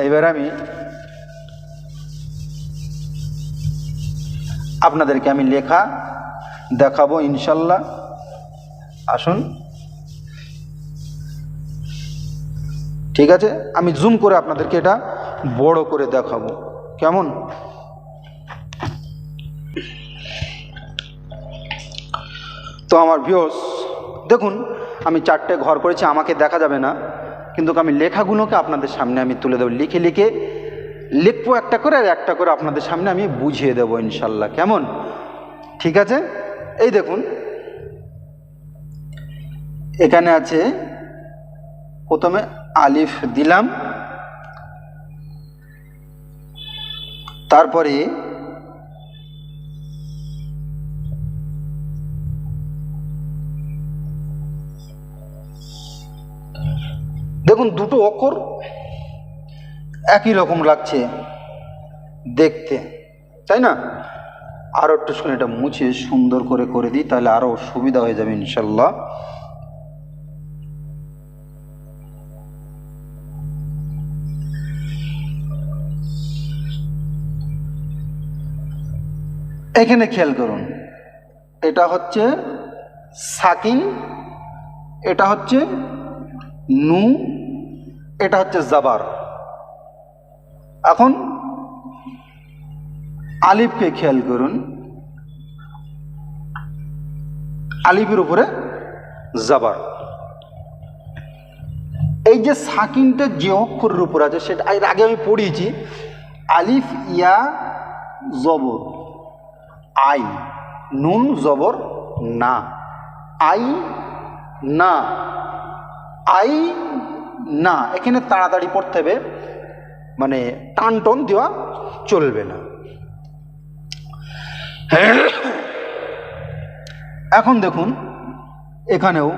এইবার আমি আপনাদেরকে আমি লেখা দেখাবো ইনশাল্লাহ। আসুন। ঠিক আছে? আমি জুম করে আপনাদেরকে এটা বড় করে দেখাবো। কেমন? তো আমার ভিউস দেখুন, আমি চারটে ঘর করেছি, আমাকে দেখা যাবে না। কিন্তু আমি লেখাগুলোকে আপনাদের সামনে আমি তুলে দেবো। লিখে লিখে লিখব একটা করে আর একটা করে আপনাদের সামনে আমি বুঝিয়ে দেবো ইনশাল্লাহ। কেমন? ঠিক আছে? এই দেখুন। এখানে আছে, প্রথমে আলিফ দিলাম। তারপরে দেখুন, দুটো অক্ষর একই রকম লাগছে দেখতে, তাই না? আরও একটু শুনে এটা মুছে সুন্দর করে করে দিই, তাহলে আরও সুবিধা হয়ে যাবে ইনশাল্লাহ। এখানে খেয়াল করুন, এটা হচ্ছে সাকিন, এটা হচ্ছে নু এটা হচ্ছে জাবার। এখন আলিফকে খেয়াল করুন। আলিফের উপরে জাবার। এই যে সাকিনটা যে অক্ষরের উপর আছে, সেটা এর আগে আমি পড়িয়েছি। আলিফ, ইয়া, জবর। আই, নুন, জবর, না। আই না। আই না, এখানে তাড়াতাড়ি পড়তে হবে। মানে টান টন দেওয়া চলবে না। এখন দেখুন, এখানেও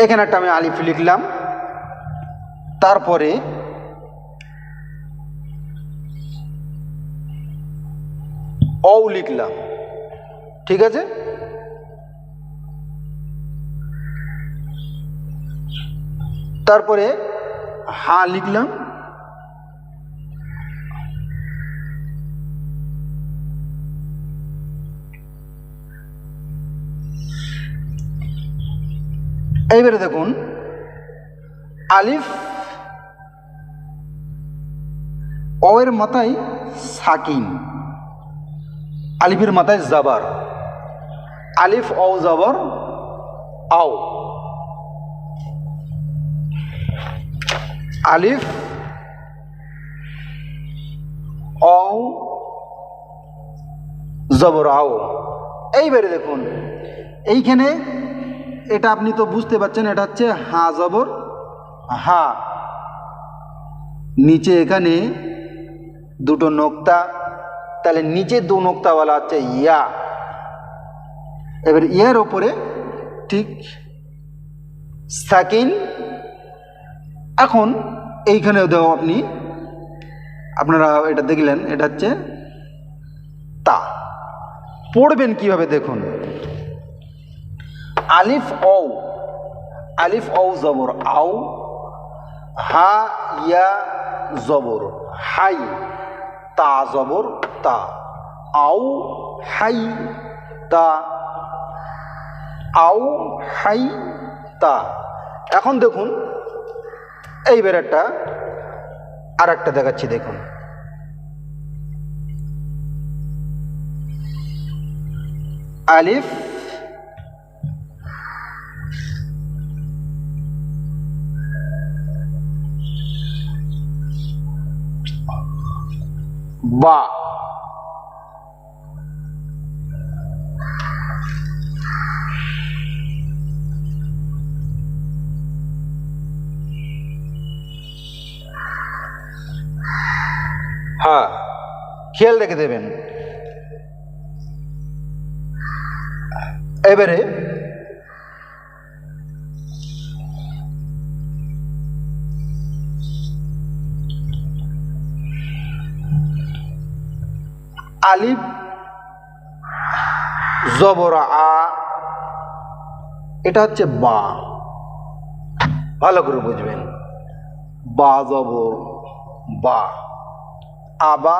এখানে একটা আমি আলিফ লিখলাম। তারপরে অ লিখলাম। ঠিক আছে? তারপরে হা লিখলাম। এইবারে দেখুন, আলিফ এর মাথায় সাকিন, আলিফের মাথায় জাবার, আলিফ অ জাবর আও। আলিফ, অ, জবর, আও। এইবারে দেখুন, এইখানে এটা আপনি তো বুঝতে পারছেন, এটা হচ্ছে হা জবর, হা। নিচে এখানে দুটো নোক্তা, তাহলে নিচে দু নোক্তাওয়ালা হচ্ছে ইয়া। এবার ইয়ার ওপরে ঠিক সাকিন এখন এইখানেও দেও আপনি, আপনারা এটা দেখলেন, এটা হচ্ছে তা। পড়বেন কীভাবে দেখুন। আলিফ ও আলিফ ও জবর, আও, হা, ইয়া, জবর, হাই, তা জবর, তা। আও, হাই, তা। আও, হাই, তা। এখন দেখুন এইবার একটা আর একটা দেখাচ্ছি দেখুন। আলিফ বা। হ্যাঁ খেয়াল রেখে দেবেন। এবারে আলিফ, জবর আ, এটা হচ্ছে বা। ভালো করে বুঝবেন। বা, জবর, বা। আবা,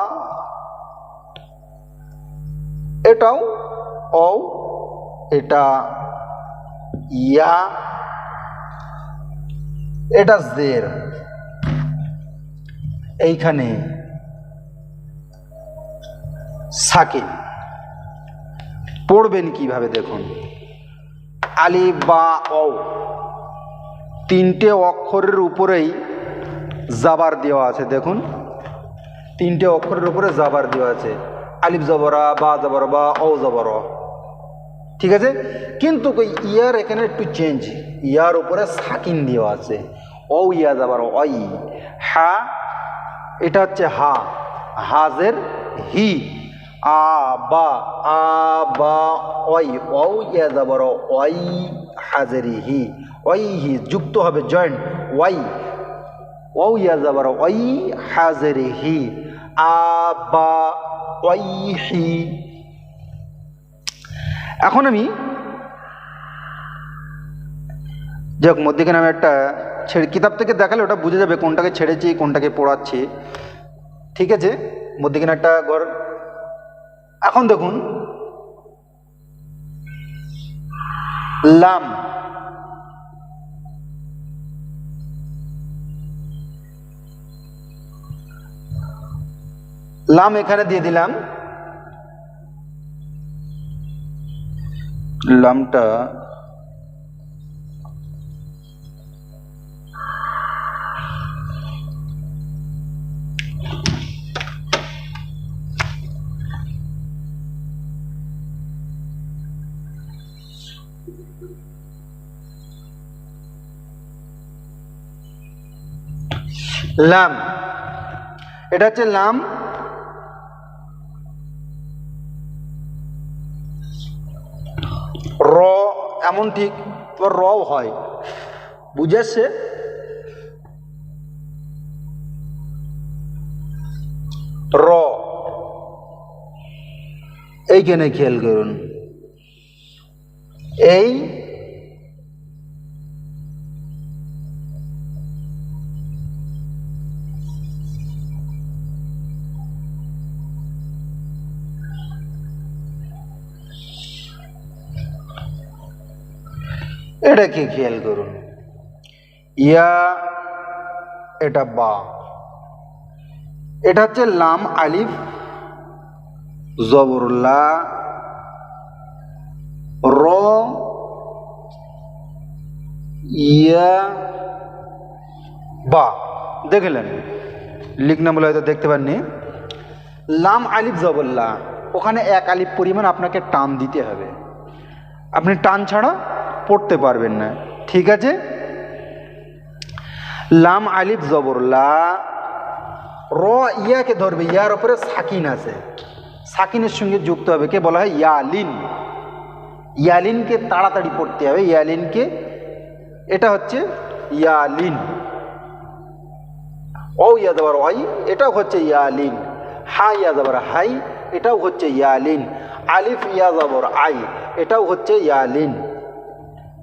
এটাও ও এটা ইয়া, এটা জের। এইখানে সাকিন পড়বেন কীভাবে দেখুন। আলিফ বা ও তিনটে অক্ষরের উপরেই জাবার দেওয়া আছে, দেখুন। তিনটে অক্ষরের উপরে জাবার দেওয়া আছে। আলিফ জবরা, বা জবর, বা ও জবর। ঠিক আছে? কিন্তু ইয়ার এখানে একটু চেঞ্জ ইয়ার উপরে সাকিন দেওয়া আছে। ও ইয়া যাবার অই। হা, এটা হচ্ছে হা। হাজের হি। আ, বা আ, বা ওই ও ইয়া যাবার ওই হাজেরি হি। ওই হি, যুক্ত হবে জয়েন্ট ওয়াই। ও ইয়া যাবার ওই হাজেরি হি। এখন আমি যাক, মধ্যেখানে আমি একটা ছেড়ে কিতাব থেকে দেখালে ওটা বুঝে যাবে কোনটাকে ছেড়েছি, কোনটাকে পড়াচ্ছি। ঠিক আছে? মধ্যেখানে একটা ঘর এখন দেখুন। লাম। লাম এখানে দিয়ে দিলাম। লামটা লাম। এটা হচ্ছে লাম। এমন ঠিক তোমার র হয়। বুঝেছে? র। এইখানে খেয়াল করুন। এই এটাকে খেয়াল করুন। ইয়া, এটা বা। এটা হচ্ছে লাম, আলিফ জবরুল্লা র, ইয়া, বা। দেখলেন লিখনা বলে হয়তো দেখতে পাননি। লাম, আলিফ জবরুল্লা ওখানে এক আলিফ পরিমাণ আপনাকে টান দিতে হবে। আপনি টান ছাড়া পড়তে পারবেন না। ঠিক আছে? লাম আলিফ জবর, লা, র, ইয়াকে ধরবে, ইয়ার উপরে সাকিন আছে। সাকিনের সঙ্গে যুক্ত হবে, কে বলা হয়? ইয়ালিন। ইয়ালিনকে তাড়াতাড়ি পড়তে হবে, ইয়ালিনকে। এটা হচ্ছে ইয়ালিন। ও ইয়া দেবার ওয়াই, এটাও হচ্ছে ইয়ালিন। হা, ইয়া দেবার হাই, এটাও হচ্ছে ইয়ালিন। আলিফ, ইয়া জবর আই, এটাও হচ্ছে ইয়ালিন।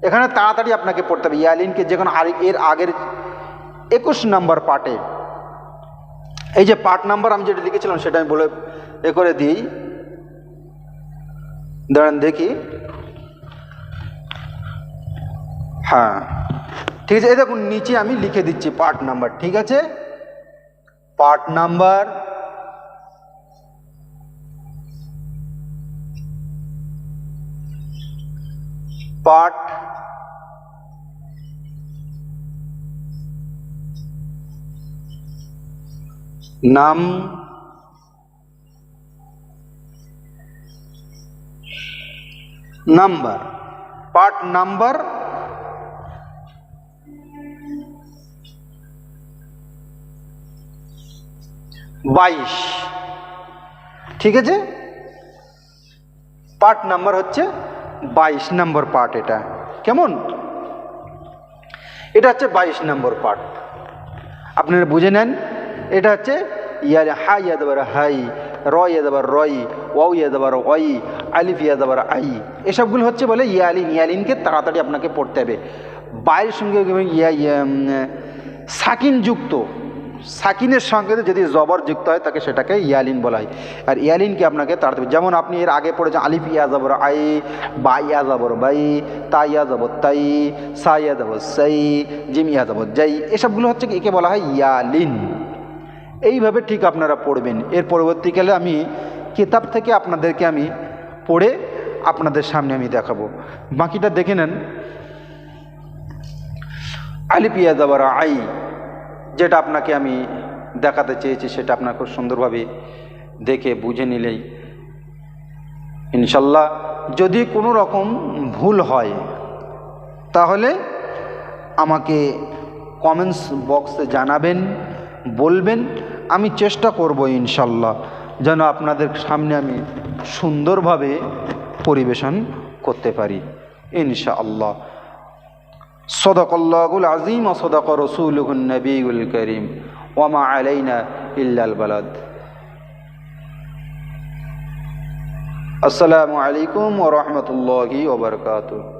এখানে তাড়াতাড়ি আপনাকে পড়তে হবে। ইয়ালিনকে যেখানে আর এর আগের একুশ নম্বর পার্টে এই যে পার্ট নাম্বার আমি যেটা লিখেছিলাম সেটা আমি বলে এ করে দিই। দাঁড়ান দেখি। হ্যাঁ। ঠিক আছে, এই দেখুন, নিচে আমি লিখে দিচ্ছি পার্ট নাম্বার, ঠিক আছে? পার্ট নাম্বার পার্ট নাম নাম্বার, পার্ট নাম্বার বাইশ। ঠিক আছে? পার্ট নাম্বার হচ্ছে বাইশ নম্বর পার্ট এটা। কেমন? এটা হচ্ছে বাইশ নম্বর পার্ট। আপনারা বুঝে নেন। এটা হচ্ছে ইয়া হা ইয়া দেবার হাই র ইয়া দেবার রই ওয়াও ইয়া দেবার ওয়াই, আলিফ ইয়া দেবার আই। এসবগুলো হচ্ছে বলে ইয়ালিন, ইয়ালিনকে তাড়াতাড়ি আপনাকে পড়তে হবে। বাইরের সঙ্গে ইয়া সাকিন যুক্ত। সাকিনের সঙ্গে যদি জবর যুক্ত হয়, তাকে সেটাকে ইয়ালিন বলা হয়। আর ইয়ালিনকে আপনাকে তাড়াতে। যেমন আপনি এর আগে পড়েছেন, আলিফ ইয়া জবর আই, বা ইয়া জবর বাই, তা ইয়া তাই, সা ইয়া সাই, জিম ইয়া জবর যাই, এসবগুলো হচ্ছে একে বলা হয় ইয়ালিন। এইভাবে ঠিক আপনারা পড়বেন। এর পরবর্তীকালে আমি কিতাব থেকে আপনাদেরকে আমি পড়ে আপনাদের সামনে আমি দেখাবো। বাকিটা দেখে নেন। আলিপিয়া যাবার আই, যেটা আপনাকে আমি দেখাতে চেয়েছি, সেটা আপনার খুব সুন্দরভাবে দেখে বুঝে নিলেই। ইনশাল্লাহ, যদি কোনো রকম ভুল হয়, তাহলে আমাকে কমেন্টস বক্সে জানাবেন। বলবেন, আমি চেষ্টা করব ইনশাল্লাহ যেন আপনাদের সামনে আমি সুন্দরভাবে পরিবেশন করতে পারি ইনশাআল্লাহ। সদকল্লাহুল আজিম ও সদক রসুলহুল নবীল করিম। ওয়ামা আলাইনা ইল্লাল বালাদ। আসসালামু আলাইকুম ও রহমতুল্লাহি ওবরকাতুহ